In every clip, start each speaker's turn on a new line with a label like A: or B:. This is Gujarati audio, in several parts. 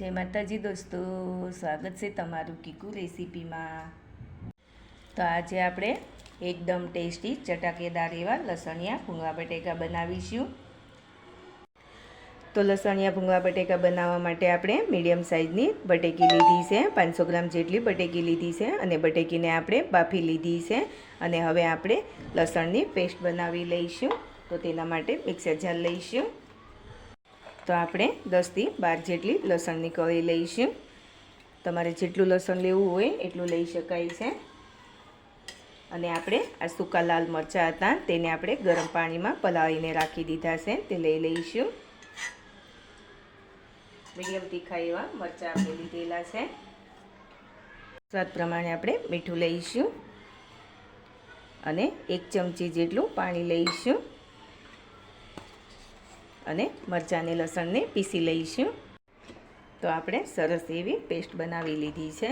A: જય માતાજી દોસ્તો, સ્વાગત છે તમારું કીકુ રેસીપીમાં. તો આજે આપણે એકદમ ટેસ્ટી ચટાકેદાર એવા લસણિયા ભૂંગળા બટેકા બનાવીશું. તો લસણિયા ભૂંગળા બટેકા બનાવવા માટે આપણે મીડિયમ સાઇઝની બટેકી લીધી છે, પાંચસો ગ્રામ જેટલી બટેકી લીધી છે અને બટેકીને આપણે બાફી લીધી છે અને હવે આપણે લસણની પેસ્ટ બનાવી લઈશું. તો તેના માટે મિક્સર જાર લઈશું. તો આપણે દસથી બાર જેટલી લસણની કળી લઈશું. તમારે જેટલું લસણ લેવું હોય એટલું લઈ શકાય છે. અને આપણે આ સૂકા લાલ મરચાં હતા તેને આપણે ગરમ પાણીમાં પલાળીને રાખી દીધા છે. તે લઈ લઈશું. મીડિયમ તીખા એવા મરચાં આપણે લીધેલા છે. સ્વાદ પ્રમાણે આપણે મીઠું લઈશું. અને એક ચમચી જેટલું પાણી લઈશું. અને મરચાંને લસણને પીસી લઈશું. તો આપણે સરસ એવી પેસ્ટ બનાવી લીધી છે.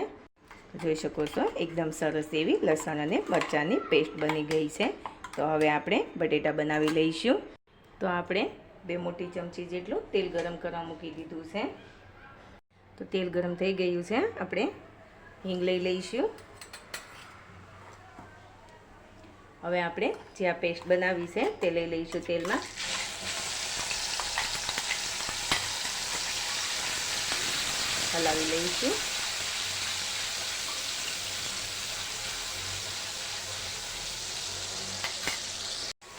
A: જોઈ શકો છો, એકદમ સરસ એવી લસણ અને મરચાંની પેસ્ટ બની ગઈ છે. તો હવે આપણે બટેટા બનાવી લઈશું. તો આપણે બે મોટી ચમચી જેટલું તેલ ગરમ કરવા મૂકી દીધું છે. તો તેલ ગરમ થઈ ગયું છે. આપણે હિંગ લઈ લઈશું. હવે આપણે જે આ પેસ્ટ બનાવી છે તે લઈ લઈશું તેલમાં. હલાવી લઈશું.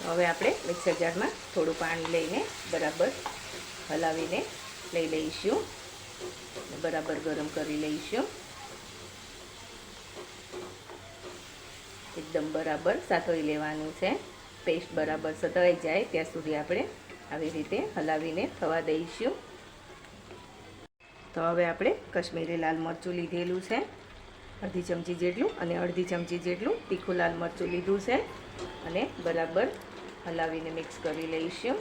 A: હવે આપણે મિક્સર જારમાં થોડું પાણી લઈને બરાબર હલાવીને લઈ લઈશું. બરાબર ગરમ કરી લઈશું. એકદમ બરાબર સાતોઈ લેવાનું છે. પેસ્ટ બરાબર સતવાઈ જાય ત્યાં સુધી આપણે આવી રીતે હલાવીને થવા દઈશું. તો હવે આપણે કશ્મીરી લાલ મરચું લીધેલું છે. અડધી ચમચી જેટલું અને અડધી ચમચી જેટલું તીખું લાલ મરચું લીધું છે. અને બરાબર હલાવીને મિક્સ કરી લઈશું.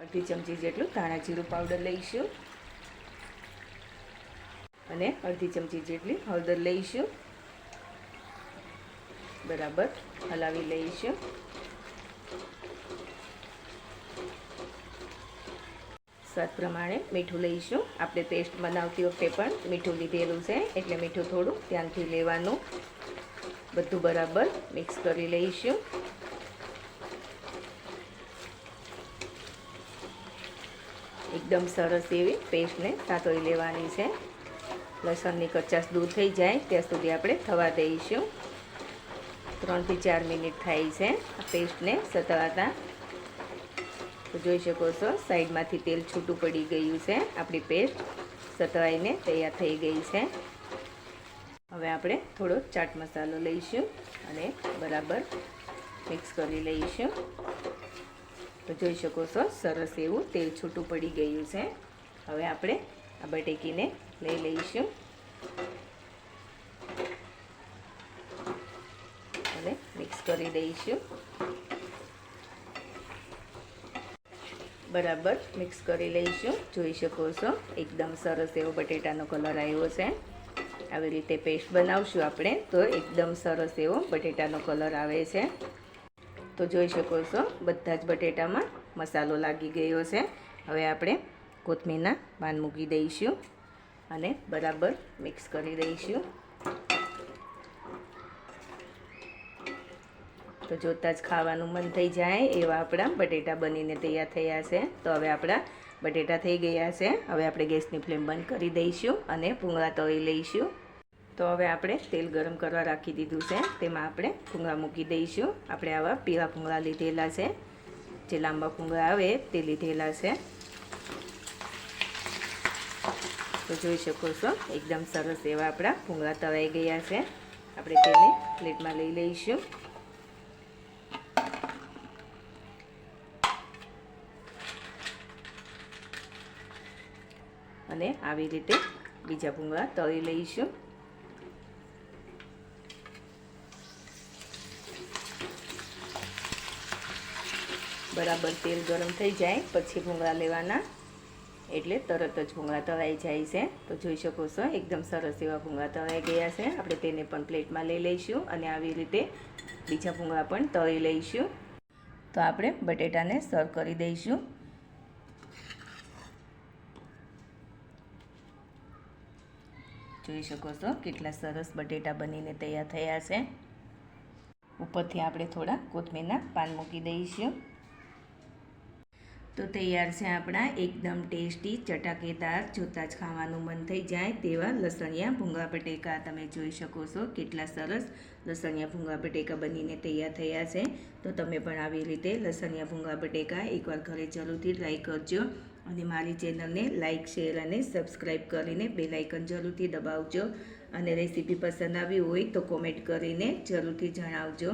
A: અડધી ચમચી જેટલું ધાણા જીરું પાવડર લઈશું. અને અડધી ચમચી જેટલી હળદર લઈશું. બરાબર હલાવી લઈશું. સ્વાદ પ્રમાણે મીઠું લઈશું. આપણે પેસ્ટ બનાવતી વખતે પણ મીઠું લીધેલું છે. એટલે મીઠું થોડું ધ્યાનથી લેવાનું. બધું બરાબર મિક્સ કરી લઈશું. એકદમ સરસ એવી પેસ્ટને સાતોળી લેવાની છે. લસણની કચાશ દૂર થઈ જાય ત્યાં સુધી આપણે થવા દઈશું. ત્રણથી ચાર મિનિટ થાય છે આ પેસ્ટને સતવાતા તો જોઈ શકો છો. સાઈડમાંથી તેલ છૂટું પડી ગયું છે. આપણી પેસ્ટ સતવાઈને તૈયાર થઈ ગઈ છે. હવે આપણે થોડો ચાટ મસાલો લઈશું અને બરાબર મિક્સ કરી લઈશું. તો જોઈ શકો છો, સરસ એવું તેલ છૂટું પડી ગયું છે. હવે આપણે આ બટેકીને લઈ લઈશું. અને મિક્સ કરી દઈશું. બરાબર મિક્સ કરી લઈશું. જોઈ શકો છો. એકદમ સરસ એવો બટેટાનો કલર આવ્યો છે. આવી રીતે પેસ્ટ બનાવશું આપણે તો એકદમ સરસ એવો બટેટાનો કલર આવે છે. તો જોઈ શકો છો, બધા જ બટેટામાં મસાલો લાગી ગયો છે. હવે આપણે કોથમીરના પાન મૂકી દઈશું અને બરાબર મિક્સ કરી દઈશું. તો જોતાં જ ખાવાનું મન થઈ જાય એવા આપણા બટેટા બનીને તૈયાર થયા છે. તો હવે આપણા બટેટા થઈ ગયા છે. હવે આપણે ગેસની ફ્લેમ બંધ કરી દઈશું અને ભૂંગળા તળી લઈશું. તો હવે આપણે તેલ ગરમ કરવા રાખી દીધું છે. તેમાં આપણે ભૂંગળા મૂકી દઈશું. આપણે આવા પીળા ભૂંગળા લીધેલા છે. જે લાંબા ભૂંગળા આવે તે લીધેલા છે. તો જોઈ શકો છો, એકદમ સરસ એવા આપણા ભૂંગળા તળાઈ ગયા છે. આપણે તેને પ્લેટમાં લઈ લઈશું. અને આવી રીતે બીજા ભૂંગળા તળી લઈશું. બરાબર તેલ ગરમ થઈ જાય, પછી ભૂંગળા લેવાના. એટલે તરત જ ભૂંગળા તળાઈ જાય છે. તો જોઈ શકો છો, એકદમ સરસ એવા ભૂંગળા તળાઈ ગયા છે. આપણે તેને પણ પ્લેટમાં લઈ લઈશું અને આવી રીતે બીજા ભૂંગળા પણ તળી લઈશું. તો આપણે બટેટાને સર્વ કરી દઈશું. જોઈ શકો છો કેટલા સરસ બટેટા બનીને તૈયાર થયા છે. ઉપરથી આપણે થોડા કોથમીરના પાન મૂકી દઈશું. તો તૈયાર છે આપણા એકદમ ટેસ્ટી ચટાકેદાર, જોતાં જ ખાવાનું મન થઈ જાય તેવા લસણિયા ભૂંગા બટેકા. તમે જોઈ શકો છો કેટલા સરસ લસણિયા ભૂંગા બટેકા બનીને તૈયાર થયા છે. તો તમે પણ આવી રીતે લસણિયા ભૂંગા બટેકા એકવાર ઘરે જરૂરથી ટ્રાય કરજો. અને મારી ચેનલને લાઇક શેર અને સબસ્ક્રાઈબ કરીને બે લાઇકન જરૂરથી દબાવજો. અને રેસીપી પસંદ આવી હોય તો કોમેન્ટ કરીને જરૂરથી જણાવજો.